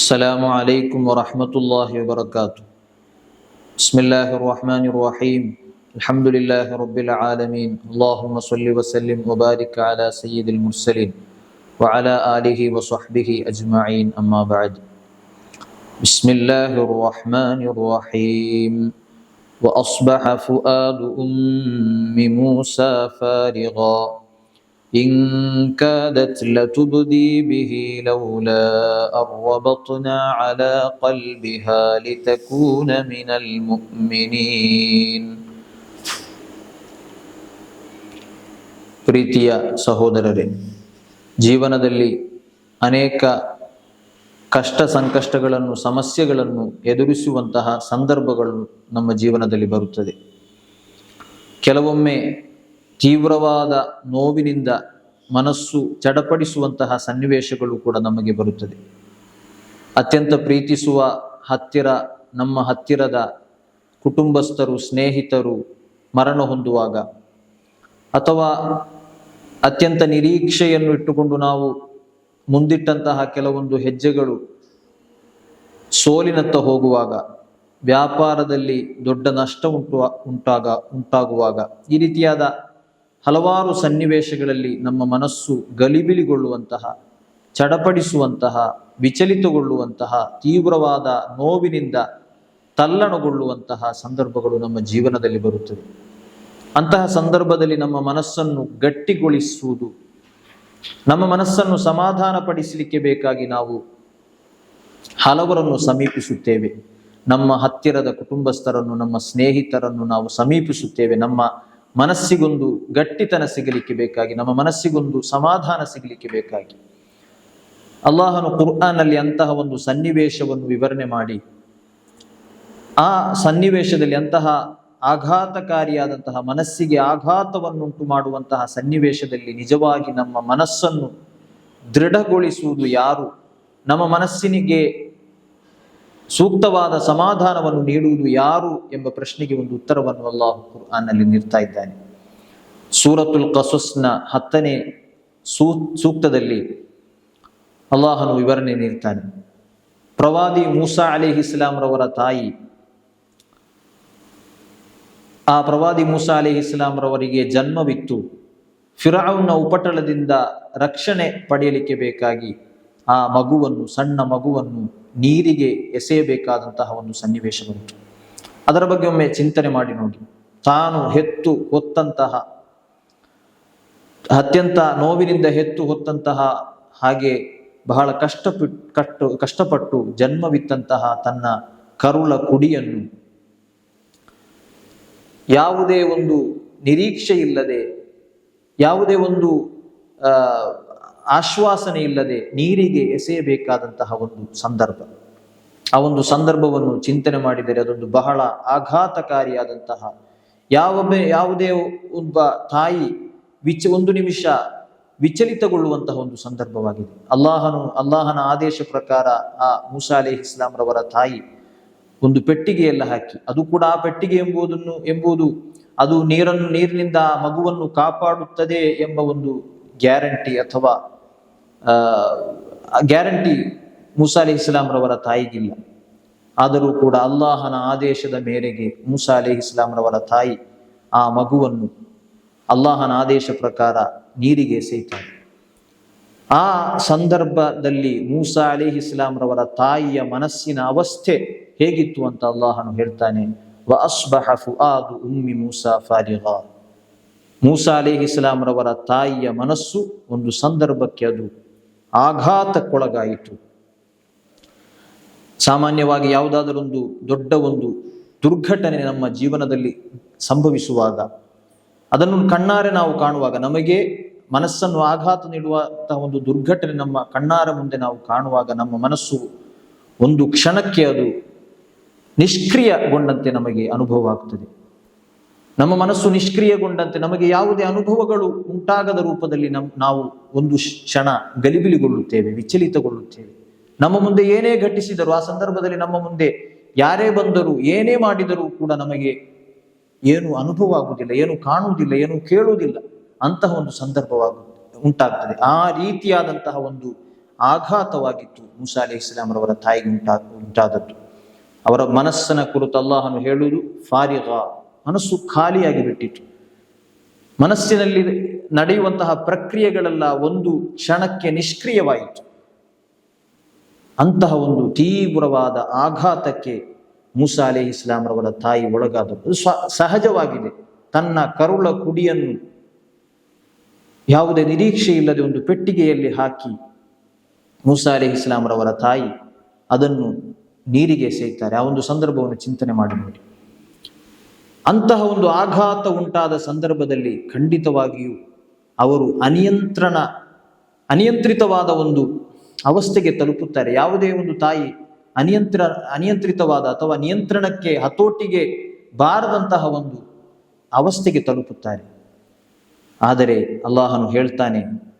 السلام عليكم ورحمة الله وبركاته. بسم الله الرحمن الرحيم. الحمد لله رب العالمين. اللهم صل وسلم وبارك على سيد المرسلين وعلى آله وصحبه أجمعين. أما بعد. بسم الله الرحمن الرحيم. وأصبح فؤاد أم موسى فارغا. إن كادت لتبدي به لولا أن ربطنا على قلبها لتكون من المؤمنين ಪ್ರೀತಿಯ ಸಹೋದರರೇ ಜೀವನದಲ್ಲಿ ಅನೇಕ ಕಷ್ಟ ಸಂಕಷ್ಟಗಳನ್ನು ಸಮಸ್ಯೆಗಳನ್ನು ಎದುರಿಸುವಂತಹ ಸಂದರ್ಭಗಳು ನಮ್ಮ ಜೀವನದಲ್ಲಿ ಬರುತ್ತದೆ ಕೆಲವೊಮ್ಮೆ ತೀವ್ರವಾದ ನೋವಿನಿಂದ ಮನಸ್ಸು ಚಡಪಡಿಸುವಂತಹ ಸನ್ನಿವೇಶಗಳು ಕೂಡ ನಮಗೆ ಬರುತ್ತದೆ. ಅತ್ಯಂತ ಪ್ರೀತಿಸುವ ಹತ್ತಿರ, ನಮ್ಮ ಹತ್ತಿರದ ಕುಟುಂಬಸ್ಥರು, ಸ್ನೇಹಿತರು ಮರಣ ಹೊಂದುವಾಗ ಅಥವಾ ಅತ್ಯಂತ ನಿರೀಕ್ಷೆಯನ್ನು ಇಟ್ಟುಕೊಂಡು ನಾವು ಮುಂದಿಟ್ಟಂತಹ ಕೆಲವೊಂದು ಹೆಜ್ಜೆಗಳು ಸೋಲಿನತ್ತ ಹೋಗುವಾಗ, ವ್ಯಾಪಾರದಲ್ಲಿ ದೊಡ್ಡ ನಷ್ಟ ಉಂಟು, ಉಂಟಾಗ, ಉಂಟಾಗುವಾಗ ಈ ರೀತಿಯಾದ ಹಲವಾರು ಸನ್ನಿವೇಶಗಳಲ್ಲಿ ನಮ್ಮ ಮನಸ್ಸು ಗಲಿಬಿಲಿಗೊಳ್ಳುವಂತಹ, ಚಡಪಡಿಸುವಂತಹ, ವಿಚಲಿತಗೊಳ್ಳುವಂತಹ, ತೀವ್ರವಾದ ನೋವಿನಿಂದ ತಲ್ಲಣಗೊಳ್ಳುವಂತಹ ಸಂದರ್ಭಗಳು ನಮ್ಮ ಜೀವನದಲ್ಲಿ ಬರುತ್ತವೆ. ಅಂತಹ ಸಂದರ್ಭದಲ್ಲಿ ನಮ್ಮ ಮನಸ್ಸನ್ನು ಗಟ್ಟಿಗೊಳಿಸುವುದು, ನಮ್ಮ ಮನಸ್ಸನ್ನು ಸಮಾಧಾನಪಡಿಸಲಿಕ್ಕೆ ಬೇಕಾಗಿ ನಾವು ಹಲವರನ್ನು ಸಮೀಪಿಸುತ್ತೇವೆ. ನಮ್ಮ ಹತ್ತಿರದ ಕುಟುಂಬಸ್ಥರನ್ನು, ನಮ್ಮ ಸ್ನೇಹಿತರನ್ನು ನಾವು ಸಮೀಪಿಸುತ್ತೇವೆ. ನಮ್ಮ ಮನಸ್ಸಿಗೊಂದು ಗಟ್ಟಿತನ ಸಿಗಲಿಕ್ಕೆ ಬೇಕಾಗಿ, ನಮ್ಮ ಮನಸ್ಸಿಗೊಂದು ಸಮಾಧಾನ ಸಿಗಲಿಕ್ಕೆ ಬೇಕಾಗಿ. ಅಲ್ಲಾಹನು ಕುರ್ಆನಲ್ಲಿ ಅಂತಹ ಒಂದು ಸನ್ನಿವೇಶವನ್ನು ವಿವರಣೆ ಮಾಡಿ, ಆ ಸನ್ನಿವೇಶದಲ್ಲಿ ಅಂತಹ ಆಘಾತಕಾರಿಯಾದಂತಹ ಮನಸ್ಸಿಗೆ ಆಘಾತವನ್ನುಂಟು ಮಾಡುವಂತಹ ಸನ್ನಿವೇಶದಲ್ಲಿ ನಿಜವಾಗಿ ನಮ್ಮ ಮನಸ್ಸನ್ನು ದೃಢಗೊಳಿಸುವುದು ಯಾರು? ನಮ್ಮ ಮನಸ್ಸಿನಿಗೆ ಸೂಕ್ತವಾದ ಸಮಾಧಾನವನ್ನು ನೀಡುವುದು ಯಾರು ಎಂಬ ಪ್ರಶ್ನೆಗೆ ಒಂದು ಉತ್ತರವನ್ನು ಅಲ್ಲಾಹ್ ಕುರ್ಆನ್ನಲ್ಲಿ ನೀಡ್ತಾ ಇದ್ದಾನೆ. ಸೂರತುಲ್ ಕಸುಸ್ನ ಹತ್ತನೇ ಸೂ, ಸೂಕ್ತದಲ್ಲಿ ಅಲ್ಲಾಹನು ವಿವರಣೆ ನೀಡ್ತಾನೆ. ಪ್ರವಾದಿ ಮೂಸಾ ಅಲಿ ಇಸ್ಲಾಂರವರ ತಾಯಿ, ಆ ಪ್ರವಾದಿ ಮೂಸಾ ಅಲಿ ಇಸ್ಲಾಂರವರಿಗೆ ಜನ್ಮವಿತ್ತು. ಫಿರಾವ್ನ ಉಪಟಳದಿಂದ ರಕ್ಷಣೆ ಪಡೆಯಲಿಕ್ಕೆ ಬೇಕಾಗಿ ಆ ಮಗುವನ್ನು, ಸಣ್ಣ ಮಗುವನ್ನು ನೀರಿಗೆ ಎಸೆಯಬೇಕಾದಂತಹ ಒಂದು ಸನ್ನಿವೇಶ ಬಂತು ಅದರ ಬಗ್ಗೆ ಒಮ್ಮೆ ಚಿಂತನೆ ಮಾಡಿ ನೋಡಿ. ತಾನು ಹೆತ್ತು ಹೊತ್ತಂತಹ, ಅತ್ಯಂತ ನೋವಿನಿಂದ ಹೆತ್ತು ಹೊತ್ತಂತಹ ಹಾಗೆ ಬಹಳ ಕಷ್ಟಪಟ್ಟು ಕಟ್ಟು, ಕಷ್ಟಪಟ್ಟು ಜನ್ಮವಿತ್ತಂತಹ ತನ್ನ ಕರುಳ ಕುಡಿಯನ್ನು, ಯಾವುದೇ ಒಂದು ನಿರೀಕ್ಷೆ ಇಲ್ಲದೆ ಯಾವುದೇ ಒಂದು ಆಶ್ವಾಸನೆ ಇಲ್ಲದೆ ನೀರಿಗೆ ಎಸೆಯಬೇಕಾದಂತಹ ಒಂದು ಸಂದರ್ಭ. ಆ ಒಂದು ಸಂದರ್ಭವನ್ನು ಚಿಂತನೆ ಮಾಡಿದರೆ ಅದೊಂದು ಬಹಳ ಆಘಾತಕಾರಿಯಾದಂತಹ ಯಾವೊಮ್ಮೆ ಯಾವುದೇ ಒಬ್ಬ ತಾಯಿ ವಿಚ, ಒಂದು ನಿಮಿಷ ವಿಚಲಿತಗೊಳ್ಳುವಂತಹ ಒಂದು ಸಂದರ್ಭವಾಗಿದೆ. ಅಲ್ಲಾಹನು, ಅಲ್ಲಾಹನ ಆದೇಶ ಪ್ರಕಾರ ಆ ಮೂಸಾ ಅಲಿ ಇಸ್ಲಾಂರವರ ತಾಯಿ ಒಂದು ಪೆಟ್ಟಿಗೆಯೆಲ್ಲ ಹಾಕಿ, ಅದು ಕೂಡ ಆ ಪೆಟ್ಟಿಗೆ ಎಂಬುದನ್ನು, ಎಂಬುದು ಅದು ನೀರನ್ನು, ನೀರಿನಿಂದ ಮಗುವನ್ನು ಕಾಪಾಡುತ್ತದೆ ಎಂಬ ಒಂದು ಗ್ಯಾರಂಟಿ ಅಥವಾ ಗ್ಯಾರಂಟಿ ಮೂಸಾ ಅಲಿ ಇಸ್ಲಾಂರವರ ತಾಯಿಗಿಲ್ಲ. ಆದರೂ ಕೂಡ ಅಲ್ಲಾಹನ ಆದೇಶದ ಮೇರೆಗೆ ಮೂಸಾ ಅಲಿ ಇಸ್ಲಾಂರವರ ತಾಯಿ ಆ ಮಗುವನ್ನು ಅಲ್ಲಾಹನ ಆದೇಶ ಪ್ರಕಾರ ನೀರಿಗೆ ಎಸೆಯುತ್ತಾರೆ ಆ ಸಂದರ್ಭದಲ್ಲಿ ಮೂಸಾ ಅಲಿ ಇಸ್ಲಾಂರವರ ತಾಯಿಯ ಮನಸ್ಸಿನ ಅವಸ್ಥೆ ಹೇಗಿತ್ತು ಅಂತ ಅಲ್ಲಾಹನು ಹೇಳ್ತಾನೆ ಉಮ್ಮಿ ಮೂಸಾ ಫಾರಿಗಾ. ಮೂಸಾ ಅಲಿ ಇಸ್ಲಾಂರವರ ತಾಯಿಯ ಮನಸ್ಸು ಒಂದು ಸಂದರ್ಭಕ್ಕೆ ಅದು ಆಘಾತಕ್ಕೊಳಗಾಯಿತು. ಸಾಮಾನ್ಯವಾಗಿ ಯಾವುದಾದರೊಂದು ದೊಡ್ಡ ಒಂದು ದುರ್ಘಟನೆ ನಮ್ಮ ಜೀವನದಲ್ಲಿ ಸಂಭವಿಸುವಾಗ, ಅದನ್ನು ಕಣ್ಣಾರೆ ನಾವು ಕಾಣುವಾಗ, ನಮಗೆ ಮನಸ್ಸನ್ನು ಆಘಾತ ನೀಡುವಂತಹ ಒಂದು ದುರ್ಘಟನೆ ನಮ್ಮ ಕಣ್ಣಾರ ಮುಂದೆ ನಾವು ಕಾಣುವಾಗ, ನಮ್ಮ ಮನಸ್ಸು ಒಂದು ಕ್ಷಣಕ್ಕೆ ಅದು ನಿಷ್ಕ್ರಿಯಗೊಂಡಂತೆ ನಮಗೆ ಅನುಭವ ಆಗ್ತದೆ. ನಮ್ಮ ಮನಸ್ಸು ನಿಷ್ಕ್ರಿಯಗೊಂಡಂತೆ ನಮಗೆ ಯಾವುದೇ ಅನುಭವಗಳು ಉಂಟಾಗದ ರೂಪದಲ್ಲಿ ನಮ್, ನಾವು ಒಂದು ಕ್ಷಣ ಗಲಿಬಿಲಿಗೊಳ್ಳುತ್ತೇವೆ, ವಿಚಲಿತಗೊಳ್ಳುತ್ತೇವೆ. ನಮ್ಮ ಮುಂದೆ ಏನೇ ಘಟಿಸಿದರೂ, ಆ ಸಂದರ್ಭದಲ್ಲಿ ನಮ್ಮ ಮುಂದೆ ಯಾರೇ ಬಂದರೂ, ಏನೇ ಮಾಡಿದರೂ ಕೂಡ ನಮಗೆ ಏನು ಅನುಭವ ಆಗುವುದಿಲ್ಲ, ಏನು ಕಾಣುವುದಿಲ್ಲ, ಏನು ಕೇಳುವುದಿಲ್ಲ, ಅಂತಹ ಒಂದು ಸಂದರ್ಭವಾಗುತ್ತದೆ ಉಂಟಾಗ್ತದೆ. ಆ ರೀತಿಯಾದಂತಹ ಒಂದು ಆಘಾತವಾಗಿತ್ತು ಮೂಸಾ ಅಲಿ ಇಸ್ಲಾಂರವರ ತಾಯಿಗೆ ಉಂಟಾ, ಉಂಟಾದದ್ದು. ಅವರ ಮನಸ್ಸನ ಕುರಿತು ಅಲ್ಲಾಹನು ಹೇಳುವುದು, ಫಾರಿಗ. ಮನಸ್ಸು ಖಾಲಿಯಾಗಿ ಬಿಟ್ಟಿತು ಮನಸ್ಸಿನಲ್ಲಿ ನಡೆಯುವಂತಹ ಪ್ರಕ್ರಿಯೆಗಳೆಲ್ಲ ಒಂದು ಕ್ಷಣಕ್ಕೆ ನಿಷ್ಕ್ರಿಯವಾಯಿತು. ಅಂತಹ ಒಂದು ತೀವ್ರವಾದ ಆಘಾತಕ್ಕೆ ಮೂಸಾ ಅಲಿ ಇಸ್ಲಾಂರವರ ತಾಯಿ ಒಳಗಾದ ಸಹಜವಾಗಿದೆ. ತನ್ನ ಕರುಳ ಕುಡಿಯನ್ನು ಯಾವುದೇ ನಿರೀಕ್ಷೆ ಇಲ್ಲದೆ ಒಂದು ಪೆಟ್ಟಿಗೆಯಲ್ಲಿ ಹಾಕಿ ಮೂಸಾ ಅಲಿ ಇಸ್ಲಾಂರವರ ತಾಯಿ ಅದನ್ನು ನೀರಿಗೆ ಎಸೆಯುತ್ತಾರೆ ಆ ಒಂದು ಸಂದರ್ಭವನ್ನು ಚಿಂತನೆ ಮಾಡಿ ನೋಡಿ. ಅಂತಹ ಒಂದು ಆಘಾತ ಉಂಟಾದ ಸಂದರ್ಭದಲ್ಲಿ ಖಂಡಿತವಾಗಿಯೂ ಅವರು ಅನಿಯಂತ್ರಣ, ಅನಿಯಂತ್ರಿತವಾದ ಒಂದು ಅವಸ್ಥೆಗೆ ತಲುಪುತ್ತಾರೆ. ಯಾವುದೇ ಒಂದು ತಾಯಿ ಅನಿಯಂತ್ರ, ಅನಿಯಂತ್ರಿತವಾದ ಅಥವಾ ನಿಯಂತ್ರಣಕ್ಕೆ ಹತೋಟಿಗೆ ಬಾರದಂತಹ ಒಂದು ಅವಸ್ಥೆಗೆ ತಲುಪುತ್ತಾರೆ. ಆದರೆ ಅಲ್ಲಾಹನು ಹೇಳ್ತಾನೆ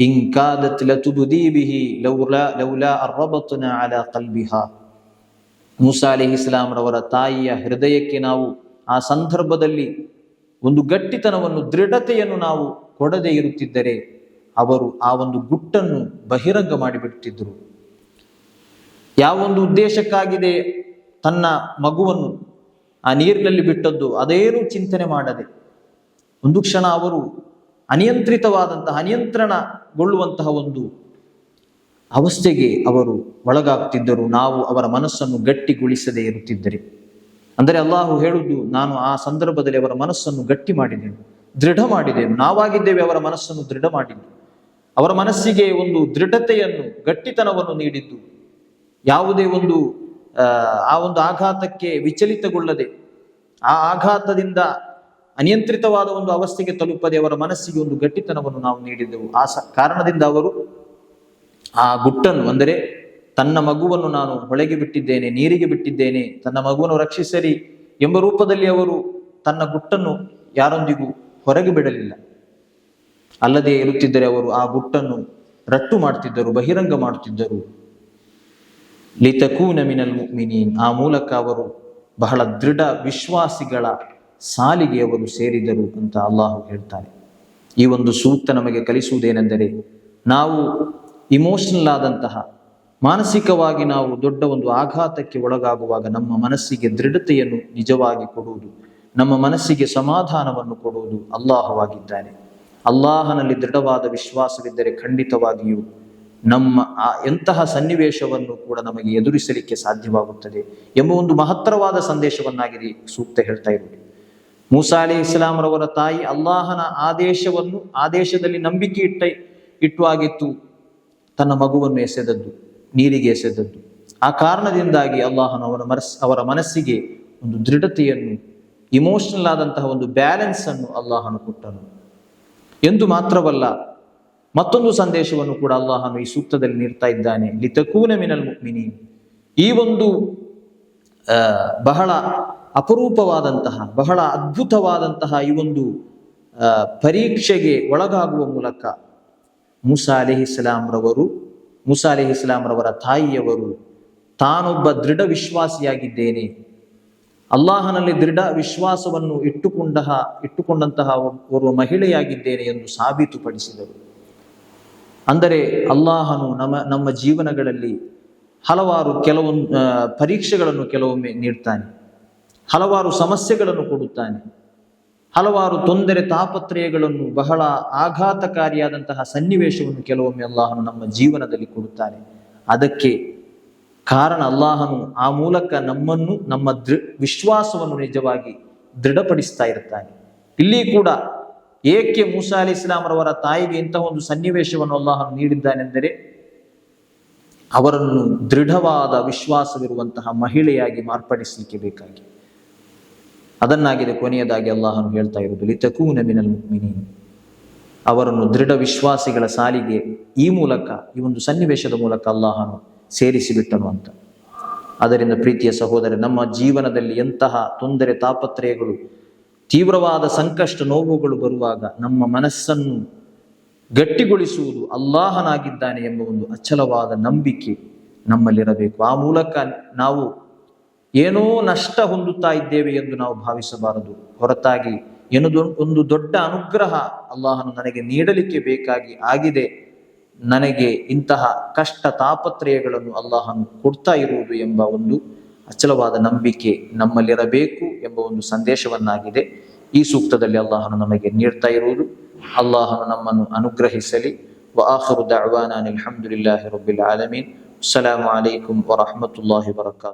ಇಂಕಾದತ್ ಲತುಬುದಿ ಬಿಹಿ ಲೌಲಾ ಲೌಲಾ ಅಲ ಮೂಸಾ ಅಲಿ ಇಸ್ಲಾಂರವರ ತಾಯಿಯ ಹೃದಯಕ್ಕೆ ನಾವು ಆ ಸಂದರ್ಭದಲ್ಲಿ ಒಂದು ಗಟ್ಟಿತನವನ್ನು, ದೃಢತೆಯನ್ನು ನಾವು ಕೊಡದೇ ಇರುತ್ತಿದ್ದರೆ ಅವರು ಆ ಒಂದು ಗುಟ್ಟನ್ನು ಬಹಿರಂಗ ಮಾಡಿಬಿಡುತ್ತಿದ್ದರು. ಯಾವೊಂದು ಉದ್ದೇಶಕ್ಕಾಗಿದೆ ತನ್ನ ಮಗುವನ್ನು ಆ ನೀರಿನಲ್ಲಿ ಬಿಟ್ಟದ್ದು? ಅದೇನು ಚಿಂತನೆ ಮಾಡದೆ. ಒಂದು ಕ್ಷಣ ಅವರು ಅನಿಯಂತ್ರಿತವಾದಂತಹ, ಅನಿಯಂತ್ರಣಗೊಳ್ಳುವಂತಹ ಒಂದು ಅವಸ್ಥೆಗೆ ಅವರು ಒಳಗಾಗ್ತಿದ್ದರು. ನಾವು ಅವರ ಮನಸ್ಸನ್ನು ಗಟ್ಟಿಗೊಳಿಸದೇ ಇರುತ್ತಿದ್ದರೆ. ಅಂದರೆ ಅಲ್ಲಾಹು ಹೇಳುವುದು ನಾನು ಆ ಸಂದರ್ಭದಲ್ಲಿ ಅವರ ಮನಸ್ಸನ್ನು ಗಟ್ಟಿ ಮಾಡಿದ್ದೇನೆ ದೃಢ ಮಾಡಿದೆನು ನಾವಾಗಿದ್ದೇವೆ ಅವರ ಮನಸ್ಸನ್ನು ದೃಢ ಮಾಡಿದ್ದು. ಅವರ ಮನಸ್ಸಿಗೆ ಒಂದು ದೃಢತೆಯನ್ನು, ಗಟ್ಟಿತನವನ್ನು ನೀಡಿದ್ದು. ಯಾವುದೇ ಒಂದು, ಆ ಒಂದು ಆಘಾತಕ್ಕೆ ವಿಚಲಿತಗೊಳ್ಳದೆ, ಆ ಆಘಾತದಿಂದ ಅನಿಯಂತ್ರಿತವಾದ ಒಂದು ಅವಸ್ಥೆಗೆ ತಲುಪದೆ ಅವರ ಮನಸ್ಸಿಗೆ ಒಂದು ಗಟ್ಟಿತನವನ್ನು ನಾವು ನೀಡಿದ್ದೆವು. ಆ ಕಾರಣದಿಂದ ಅವರು ಆ ಗುಟ್ಟನ್ನು, ಅಂದರೆ ತನ್ನ ಮಗುವನ್ನು ನಾನು ಹೊಳೆಗೆ ಬಿಟ್ಟಿದ್ದೇನೆ, ನೀರಿಗೆ ಬಿಟ್ಟಿದ್ದೇನೆ, ತನ್ನ ಮಗುವನ್ನು ರಕ್ಷಿಸರಿ ಎಂಬ ರೂಪದಲ್ಲಿ ಅವರು ತನ್ನ ಗುಟ್ಟನ್ನು ಯಾರೊಂದಿಗೂ ಹೊರಗೆ ಬಿಡಲಿಲ್ಲ. ಅಲ್ಲದೆ ಇರುತ್ತಿದ್ದರೆ ಅವರು ಆ ಗುಟ್ಟನ್ನು ರಟ್ಟು ಮಾಡ್ತಿದ್ದರು, ಬಹಿರಂಗ ಮಾಡುತ್ತಿದ್ದರು ಲಿತಕೂನ ಮಿನಲ್ ಮಿನೀನ್ ಆ ಮೂಲಕ ಅವರು ಬಹಳ ದೃಢ ವಿಶ್ವಾಸಿಗಳ ಸಾಲಿಗೆ ಅವರು ಸೇರಿದರು ಅಂತ ಅಲ್ಲಾಹು ಹೇಳ್ತಾರೆ ಈ ಒಂದು ಸೂಕ್ತ ನಮಗೆ ಕಲಿಸುವುದೇನೆಂದರೆ ನಾವು ಇಮೋಷನಲ್ ಆದಂತಹ ಮಾನಸಿಕವಾಗಿ ನಾವು ದೊಡ್ಡ ಒಂದು ಆಘಾತಕ್ಕೆ ಒಳಗಾಗುವಾಗ ನಮ್ಮ ಮನಸ್ಸಿಗೆ ದೃಢತೆಯನ್ನು ನಿಜವಾಗಿ ಕೊಡುವುದು, ನಮ್ಮ ಮನಸ್ಸಿಗೆ ಸಮಾಧಾನವನ್ನು ಕೊಡುವುದು ಅಲ್ಲಾಹವಾಗಿದ್ದಾನೆ. ಅಲ್ಲಾಹನಲ್ಲಿ ದೃಢವಾದ ವಿಶ್ವಾಸವಿದ್ದರೆ ಖಂಡಿತವಾಗಿಯೂ ನಮ್ಮ ಆ ಎಂತಹ ಸನ್ನಿವೇಶವನ್ನು ಕೂಡ ನಮಗೆ ಎದುರಿಸಲಿಕ್ಕೆ ಸಾಧ್ಯವಾಗುತ್ತದೆ ಎಂಬ ಒಂದು ಮಹತ್ತರವಾದ ಸಂದೇಶವನ್ನಾಗಿದೆ ಸೂಕ್ತ ಹೇಳ್ತಾ ಇರುವುದು. ಮೂಸಾ ಅಲಿ ಇಸ್ಲಾಂರವರ ತಾಯಿ ಅಲ್ಲಾಹನ ಆದೇಶವನ್ನು, ಆದೇಶದಲ್ಲಿ ನಂಬಿಕೆ ಇಟ್ಟ, ಇಟ್ಟು ಆಗಿತ್ತು, ತನ್ನ ಮಗುವನ್ನು ಎಸೆದದ್ದು. ನೀರಿಗೆ ಎಸೆದದ್ದು. ಆ ಕಾರಣದಿಂದಾಗಿ ಅಲ್ಲಾಹನು ಅವರ ಮನಸ್, ಅವರ ಮನಸ್ಸಿಗೆ ಒಂದು ದೃಢತೆಯನ್ನು ಇಮೋಷನಲ್ ಆದಂತಹ ಒಂದು ಬ್ಯಾಲೆನ್ಸ್ ಅನ್ನು ಅಲ್ಲಾಹನು ಕೊಟ್ಟನು. ಎಂದು ಮಾತ್ರವಲ್ಲ, ಮತ್ತೊಂದು ಸಂದೇಶವನ್ನು ಕೂಡ ಅಲ್ಲಾಹನು ಈ ಸೂಕ್ತದಲ್ಲಿ ನೀಡ್ತಾ ಇದ್ದಾನೆ. ಲಿತಕೂನ ಮಿನಲ್ ಮುಕ್ಮಿನಿ ಈ ಒಂದು ಬಹಳ ಅಪರೂಪವಾದಂತಹ, ಬಹಳ ಅದ್ಭುತವಾದಂತಹ ಈ ಒಂದು ಪರೀಕ್ಷೆಗೆ ಒಳಗಾಗುವ ಮೂಲಕ ಮೂಸಾ ಅಲಿಹಿ ಇಸ್ಲಾಂರವರು ಮೂಸಾ ರವರ ತಾಯಿಯವರು, ತಾನೊಬ್ಬ ದೃಢ ವಿಶ್ವಾಸಿಯಾಗಿದ್ದೇನೆ. ಅಲ್ಲಾಹನಲ್ಲಿ ದೃಢ ವಿಶ್ವಾಸವನ್ನು ಇಟ್ಟುಕೊಂಡ ಇಟ್ಟುಕೊಂಡಂತಹ ಓರ್ವ ಮಹಿಳೆಯಾಗಿದ್ದೇನೆ ಎಂದು ಸಾಬೀತುಪಡಿಸಿದರು. ಅಂದರೆ ಅಲ್ಲಾಹನು ನಮ್ಮ ನಮ್ಮ ಜೀವನಗಳಲ್ಲಿ ಹಲವಾರು ಕೆಲವೊಂದು ಪರೀಕ್ಷೆಗಳನ್ನು ಕೆಲವೊಮ್ಮೆ ನೀಡ್ತಾನೆ. ಹಲವಾರು ಸಮಸ್ಯೆಗಳನ್ನು ಕೊಡುತ್ತಾನೆ. ಹಲವಾರು ತೊಂದರೆ ತಾಪತ್ರಯಗಳನ್ನು ಬಹಳ ಆಘಾತಕಾರಿಯಾದಂತಹ ಸನ್ನಿವೇಶವನ್ನು ಕೆಲವೊಮ್ಮೆ ಅಲ್ಲಾಹನು ನಮ್ಮ ಜೀವನದಲ್ಲಿ ಕೊಡುತ್ತಾನೆ ಅದಕ್ಕೆ ಕಾರಣ ಅಲ್ಲಾಹನು ಆ ಮೂಲಕ ನಮ್ಮನ್ನು, ನಮ್ಮ ದೃ, ವಿಶ್ವಾಸವನ್ನು ನಿಜವಾಗಿ ದೃಢಪಡಿಸ್ತಾ ಇರ್ತಾನೆ. ಇಲ್ಲಿ ಕೂಡ ಏಕೆ ಮೂಸಾ ಅಲಿ ಇಸ್ಲಾಮರವರ ತಾಯಿಗೆ ಇಂತಹ ಒಂದು ಸನ್ನಿವೇಶವನ್ನು ಅಲ್ಲಾಹನು ನೀಡಿದ್ದಾನೆಂದರೆ, ಅವರನ್ನು ದೃಢವಾದ ವಿಶ್ವಾಸವಿರುವಂತಹ ಮಹಿಳೆಯಾಗಿ ಮಾರ್ಪಡಿಸಲಿಕ್ಕೆ ಬೇಕಾಗಿ. ಅದನ್ನಾಗಿದೆ ಕೊನೆಯದಾಗಿ ಅಲ್ಲಾಹನು ಹೇಳ್ತಾ ಇರುವುದು ಲಿತಕೂ ಮಿನಲ್ ಮುಕ್ಮಿನಿ ಅವರನ್ನು ದೃಢ ವಿಶ್ವಾಸಿಗಳ ಸಾಲಿಗೆ ಈ ಮೂಲಕ, ಈ ಒಂದು ಸನ್ನಿವೇಶದ ಮೂಲಕ ಅಲ್ಲಾಹನು ಸೇರಿಸಿಬಿಟ್ಟನು ಅಂತ. ಅದರಿಂದ ಪ್ರೀತಿಯ ಸಹೋದರ, ನಮ್ಮ ಜೀವನದಲ್ಲಿ ಎಂತಹ ತೊಂದರೆ, ತಾಪತ್ರಯಗಳು, ತೀವ್ರವಾದ ಸಂಕಷ್ಟ, ನೋವುಗಳು ಬರುವಾಗ ನಮ್ಮ ಮನಸ್ಸನ್ನು ಗಟ್ಟಿಗೊಳಿಸುವುದು ಅಲ್ಲಾಹನಾಗಿದ್ದಾನೆ ಎಂಬ ಒಂದು ಅಚಲವಾದ ನಂಬಿಕೆ ನಮ್ಮಲ್ಲಿರಬೇಕು. ಆ ಮೂಲಕ ನಾವು ಏನೋ ನಷ್ಟ ಹೊಂದುತ್ತಾ ಇದ್ದೇವೆ ಎಂದು ನಾವು ಭಾವಿಸಬಾರದು ಹೊರತಾಗಿ ಏನೋ ಒಂದು ದೊಡ್ಡ ಅನುಗ್ರಹ ಅಲ್ಲಾಹನು ನನಗೆ ನೀಡಲಿಕ್ಕೆ ಬೇಕಾಗಿ ಆಗಿದೆ ನನಗೆ ಇಂತಹ ಕಷ್ಟ ತಾಪತ್ರಯಗಳನ್ನು ಅಲ್ಲಾಹನು ಕೊಡ್ತಾ ಇರುವುದು ಎಂಬ ಒಂದು ಅಚಲವಾದ ನಂಬಿಕೆ ನಮ್ಮಲ್ಲಿರಬೇಕು ಎಂಬ ಒಂದು ಸಂದೇಶವನ್ನಾಗಿದೆ ಈ ಸೂಕ್ತದಲ್ಲಿ ಅಲ್ಲಾಹನು ನಮಗೆ ನೀಡ್ತಾ ಇರುವುದು ಅಲ್ಲಾಹನು ನಮ್ಮನ್ನು ಅನುಗ್ರಹಿಸಲಿ وآخر دعوانا أن الحمد لله رب العالمين السلام عليكم ورحمة الله وبركاته